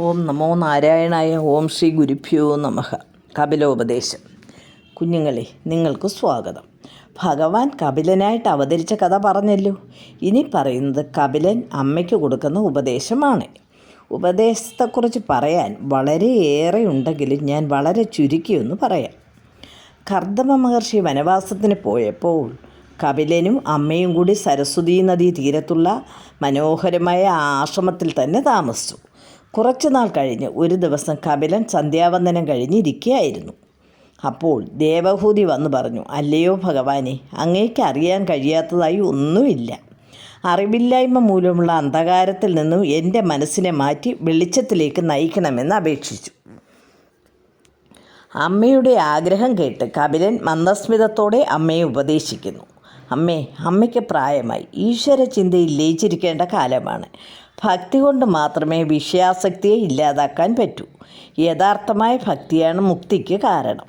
ഓം നമോ നാരായണായ ഓം ശ്രീ ഗുരുഭ്യോ നമഃ. കപിലോപദേശം. കുഞ്ഞുങ്ങളെ നിങ്ങൾക്ക് സ്വാഗതം. ഭഗവാൻ കപിലനായിട്ട് അവതരിച്ച കഥ പറഞ്ഞല്ലോ. ഇനി പറയുന്നത് കപിലൻ അമ്മയ്ക്ക് കൊടുക്കുന്ന ഉപദേശമാണ്. ഉപദേശത്തെക്കുറിച്ച് പറയാൻ വളരെയേറെ ഉണ്ടെങ്കിലും ഞാൻ വളരെ ചുരുക്കിയൊന്ന് പറയാം. കർദമ മഹർഷി വനവാസത്തിന് പോയപ്പോൾ കപിലനും അമ്മയും കൂടി സരസ്വതീ നദീ തീരത്തുള്ള മനോഹരമായ ആശ്രമത്തിൽ തന്നെ താമസിച്ചു. കുറച്ചു നാൾ കഴിഞ്ഞ് ഒരു ദിവസം കപിലൻ സന്ധ്യാവന്ദനം കഴിഞ്ഞിരിക്കുകയായിരുന്നു അപ്പോൾ ദേവഭൂതി വന്നു പറഞ്ഞു അല്ലയോ ഭഗവാനെ അങ്ങേക്ക് അറിയാൻ കഴിയാത്തതായി ഒന്നുമില്ല. അറിവില്ലായ്മ മൂലമുള്ള അന്ധകാരത്തിൽ നിന്നും എന്റെ മനസ്സിനെ മാറ്റി വെളിച്ചത്തിലേക്ക് നയിക്കണമെന്ന് അപേക്ഷിച്ചു. അമ്മയുടെ ആഗ്രഹം കേട്ട് കപിലൻ മന്ദസ്മിതത്തോടെ അമ്മയെ ഉപദേശിക്കുന്നു. അമ്മേ അമ്മയ്ക്ക് പ്രായമായി. ഈശ്വര ചിന്തയിൽ ലയിച്ചിരിക്കേണ്ട കാലമാണ്. ഭക്തി കൊണ്ട് മാത്രമേ വിഷയാസക്തിയെ ഇല്ലാതാക്കാൻ പറ്റൂ. യഥാർത്ഥമായ ഭക്തിയാണ് മുക്തിക്ക് കാരണം.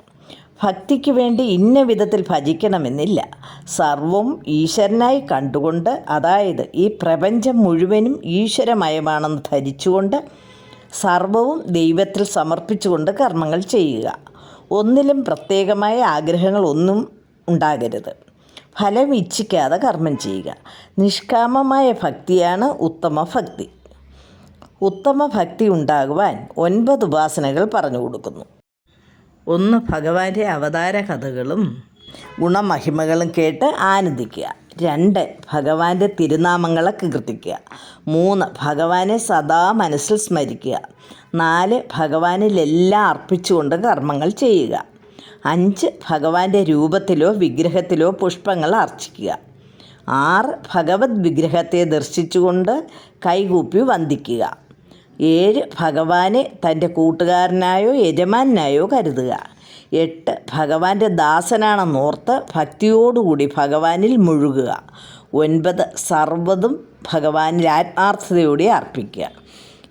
ഭക്തിക്ക് വേണ്ടി ഇന്ന വിധത്തിൽ ഭജിക്കണമെന്നില്ല. സർവം ഈശ്വരനായി കണ്ടുകൊണ്ട് അതായത് ഈ പ്രപഞ്ചം മുഴുവനും ഈശ്വരമയമാണെന്ന് ധരിച്ചുകൊണ്ട് സർവവും ദൈവത്തിൽ സമർപ്പിച്ചുകൊണ്ട് കർമ്മങ്ങൾ ചെയ്യുക. ഒന്നിലും പ്രത്യേകമായ ആഗ്രഹങ്ങളൊന്നും ഉണ്ടാകരുത്. ഫലം ഇച്ഛിക്കാതെ കർമ്മം ചെയ്യുക. നിഷ്കാമമായ ഭക്തിയാണ് ഉത്തമ ഭക്തി. ഉത്തമ ഭക്തി ഉണ്ടാകുവാൻ ഒൻപത് ഉപാസനകൾ പറഞ്ഞു കൊടുക്കുന്നു. ഒന്ന് ഭഗവാന്റെ അവതാര കഥകളും ഗുണമഹിമകളും കേട്ട് ആനന്ദിക്കുക. രണ്ട് ഭഗവാന്റെ തിരുനാമങ്ങളെ കീർത്തിക്കുക. മൂന്ന് ഭഗവാനെ സദാ മനസ്സിൽ സ്മരിക്കുക. നാല് ഭഗവാനിലെല്ലാം അർപ്പിച്ചുകൊണ്ട് കർമ്മങ്ങൾ ചെയ്യുക. അഞ്ച് ഭഗവാന്റെ രൂപത്തിലോ വിഗ്രഹത്തിലോ പുഷ്പങ്ങൾ അർച്ചിക്കുക. ആറ് ഭഗവത് വിഗ്രഹത്തെ ദർശിച്ചുകൊണ്ട് കൈകൂപ്പി വന്ദിക്കുക. ഏഴ് ഭഗവാനെ തന്റെ കൂട്ടുകാരനായോ യജമാനായോ കരുതുക. എട്ട് ഭഗവാന്റെ ദാസനാണെന്നോർത്ത് ഭക്തിയോടുകൂടി ഭഗവാനിൽ മുഴുകുക. ഒൻപത് സർവതും ഭഗവാനിൽ ആത്മാർത്ഥതയോടെ അർപ്പിക്കുക.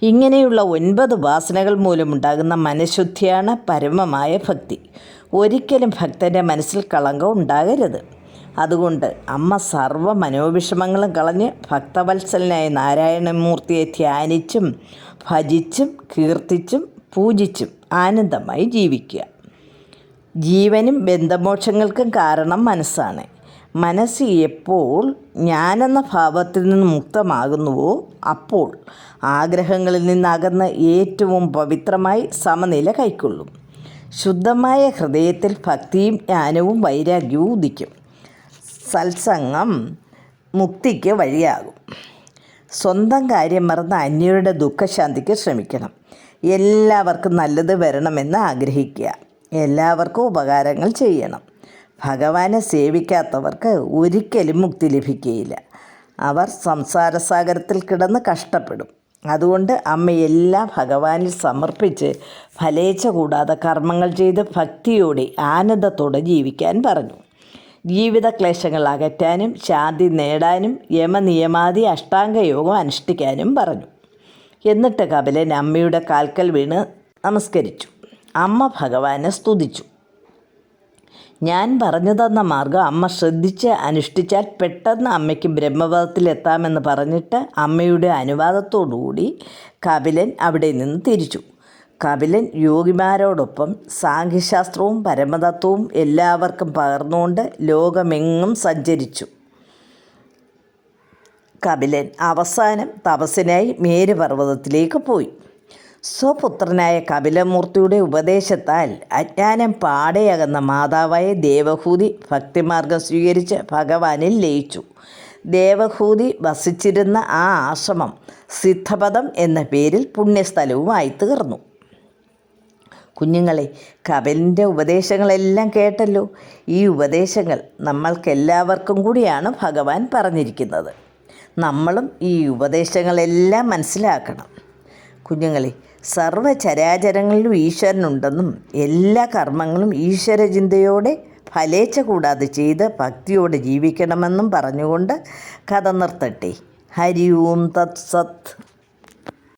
ഇങ്ങനെയുള്ള ഒൻപത് വാസനകൾ മൂലമുണ്ടാകുന്ന മനഃശുദ്ധിയാണ് പരമമായ ഭക്തി. ഒരിക്കലും ഭക്തന്റെ മനസ്സിൽ കളങ്കം ഉണ്ടാകരുത്. അതുകൊണ്ട് അമ്മ സർവ മനോവിഷമങ്ങളും കളഞ്ഞ് ഭക്തവത്സലനായ നാരായണമൂർത്തിയെ ധ്യാനിച്ചും ഭജിച്ചും കീർത്തിച്ചും പൂജിച്ചും ആനന്ദമായി ജീവിക്കുക. ജീവനും ബന്ധമോക്ഷങ്ങൾക്കും കാരണം മനസ്സാണ്. മനസ്സ് എപ്പോൾ ഞാനെന്ന ഭാവത്തിൽ നിന്ന് മുക്തമാകുന്നുവോ അപ്പോൾ ആഗ്രഹങ്ങളിൽ നിന്നകന്ന് ഏറ്റവും പവിത്രമായി സമനില കൈക്കൊള്ളും. ശുദ്ധമായ ഹൃദയത്തിൽ ഭക്തിയും ജ്ഞാനവും വൈരാഗ്യവും ഉദിക്കും. സത്സംഗം മുക്തിക്ക് വഴിയാകും. സ്വന്തം കാര്യം മറന്ന് അന്യരുടെ ദുഃഖശാന്തിക്ക് ശ്രമിക്കണം. എല്ലാവർക്കും നല്ലത് വരണമെന്ന് ആഗ്രഹിക്കുക. എല്ലാവർക്കും ഉപകാരങ്ങൾ ചെയ്യണം. ഭഗവാനെ സേവിക്കാത്തവർക്ക് ഒരിക്കലും മുക്തി ലഭിക്കുകയില്ല. അവർ സംസാരസാഗരത്തിൽ കിടന്ന് കഷ്ടപ്പെടും. അതുകൊണ്ട് അമ്മയെല്ലാം ഭഗവാനിൽ സമർപ്പിച്ച് ഫലേച്ഛ കൂടാതെ കർമ്മങ്ങൾ ചെയ്ത് ഭക്തിയോടെ ആനന്ദത്തോടെ ജീവിക്കാൻ പറഞ്ഞു. ജീവിത ക്ലേശങ്ങൾ അകറ്റാനും ശാന്തി നേടാനും യമനിയമാതി അഷ്ടാംഗയോഗം അനുഷ്ഠിക്കാനും പറഞ്ഞു. എന്നിട്ട് കപിലൻ അമ്മയുടെ കാൽക്കൽ വീണ് നമസ്കരിച്ചു. അമ്മ ഭഗവാനെ സ്തുതിച്ചു. ഞാൻ പറഞ്ഞു തന്ന മാർഗം അമ്മ ശ്രദ്ധിച്ച് അനുഷ്ഠിച്ചാൽ പെട്ടെന്ന് അമ്മയ്ക്ക് ബ്രഹ്മപദത്തിലെത്താമെന്ന് പറഞ്ഞിട്ട് അമ്മയുടെ അനുവാദത്തോടുകൂടി കപിലൻ അവിടെ നിന്ന് തിരിച്ചു. കപിലൻ യോഗിമാരോടൊപ്പം സാഖ്യശാസ്ത്രവും പരമതത്വവും എല്ലാവർക്കും പകർന്നുകൊണ്ട് ലോകമെങ്ങും സഞ്ചരിച്ചു. കപിലൻ അവസാനം തപസ്സിനായി മേരുപർവതത്തിലേക്ക് പോയി. സ്വപുത്രനായ കപിലമൂർത്തിയുടെ ഉപദേശത്താൽ അജ്ഞാനം പാടെയകുന്ന മാതാവായ ദേവഹൂതി ഭക്തിമാർഗം സ്വീകരിച്ച് ഭഗവാനിൽ ലയിച്ചു. ദേവഹൂതി വസിച്ചിരുന്ന ആ ആശ്രമം സിദ്ധപദം എന്ന പേരിൽ പുണ്യസ്ഥലവുമായി തീർന്നു. കുഞ്ഞുങ്ങളെ കപിലിന്റെ ഉപദേശങ്ങളെല്ലാം കേട്ടല്ലോ. ഈ ഉപദേശങ്ങൾ നമ്മൾക്കെല്ലാവർക്കും കൂടിയാണ് ഭഗവാൻ പറഞ്ഞിരിക്കുന്നത്. നമ്മളും ഈ ഉപദേശങ്ങളെല്ലാം മനസ്സിലാക്കണം. കുഞ്ഞുങ്ങളെ സർവചരാചരങ്ങളിലും ഈശ്വരനുണ്ടെന്നും എല്ലാ കർമ്മങ്ങളും ഈശ്വരചിന്തയോടെ ഫലേച്ഛ കൂടാതെ ചെയ്ത് ഭക്തിയോടെ ജീവിക്കണമെന്നും പറഞ്ഞുകൊണ്ട് കഥ നിർത്തട്ടെ. ഹരി ഓം തത് സത്